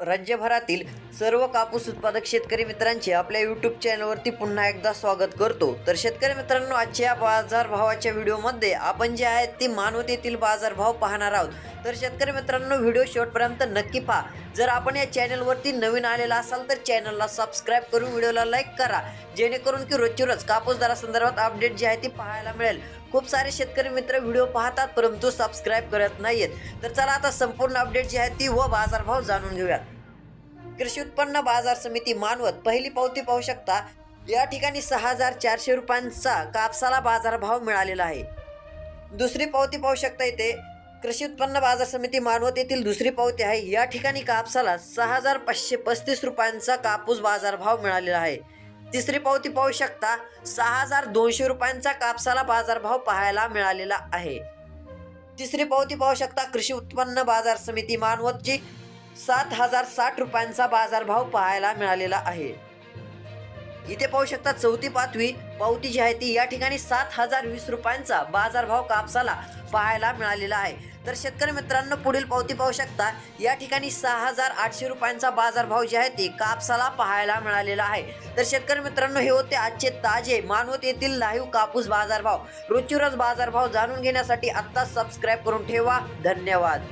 राज्यभरातील सर्व कापूस उत्पादक शेतकरी मित्रांचे आपल्या यूट्यूब चॅनलवरती पुन्हा एकदा स्वागत करतो. तर शेतकरी मित्रांनो आजच्या बाजारभावाच्या व्हिडिओमध्ये आपण जे आहेत ती मानवत येथील बाजारभाव पाहणार आहोत. तर शेतकरी मित्रांनो व्हिडिओ शेवटपर्यंत नक्की पहा. जर आपण या चॅनलवरती नवीन आलेला असाल तर चॅनलला सबस्क्राईब करून व्हिडिओला लाईक करा. जेणेकरून की रोजची रोज कापूस दरासंदर्भात अपडेट जी आहे ती पाहायला मिळेल. खूप सारे शेतकरी मित्र व्हिडिओ पाहतात परंतु सबस्क्राईब करत नाहीयेत. तर चला आता संपूर्ण अपडेट जी आहे ती व बाजारभाव जाणून घेऊयात. कृषी उत्पन्न बाजार समिती मानवत पहिली पावती पाहू शकता. या ठिकाणी सहा हजार चारशे रुपयांचा कापसाला बाजारभाव मिळालेला आहे. दुसरी पावती पाहू शकता इथे. कृषी उत्पन्न बाजार समिती मानवत येथील दुसरी पावती आहे. या ठिकाणी कापसाला सहा हजार पाचशे पस्तीस रुपयांचा कापूस बाजारभाव मिळालेला आहे. तिसरी पावती पाहू शकता. सहा हजार दोनशे रुपयांचा कापसाला बाजारभाव पाहायला मिळालेला आहे. तिसरी पावती पाहू शकता. कृषी उत्पन्न बाजार समिती मानवतची सात हजार साठ रुपयांचा बाजारभाव पाहायला मिळालेला आहे. इथे पाहू शकता चौथी पाचवी पावती जी आहे ती या ठिकाणी सात हजार वीस रुपयांचा बाजारभाव कापसाला पाहायला मिळालेला आहे. तर शेतकरी मित्रांनो पुढील पावती पाहू शकता या ठिकाणी सहा हजार आठशे रुपयांचा बाजारभाव जे आहे ते कापसाला पाहायला मिळालेला आहे. तर शेतकरी मित्रांनो हे होते आजचे ताजे मानवत येथील लाईव्ह कापूस बाजारभाव. रोजची रोज बाजारभाव जाणून घेण्यासाठी आत्ताच सबस्क्राईब करून ठेवा. धन्यवाद.